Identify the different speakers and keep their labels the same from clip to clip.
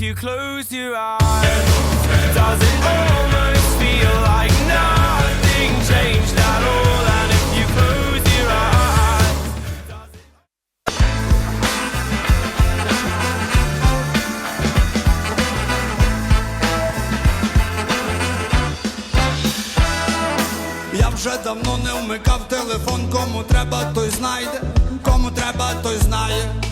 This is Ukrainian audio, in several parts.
Speaker 1: you close your eyes? Does it almost feel like nothing changed at all? And if you close your eyes,
Speaker 2: Я вже давно не вмикав телефон, кому треба, той знайде, кому треба, той знає.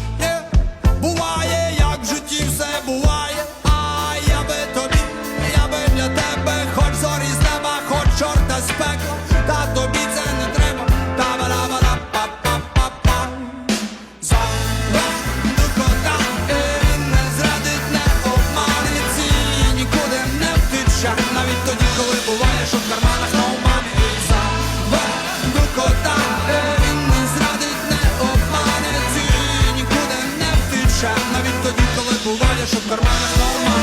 Speaker 2: Буває, що в карманах на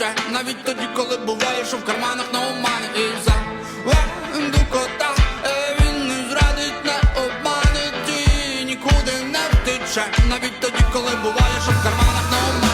Speaker 2: гаряче, навіть тоді, коли буває, що в карманах на омани І за кота е, він не зрадить, не обманить І нікуди не втече, навіть тоді, коли буває, що в карманах на омани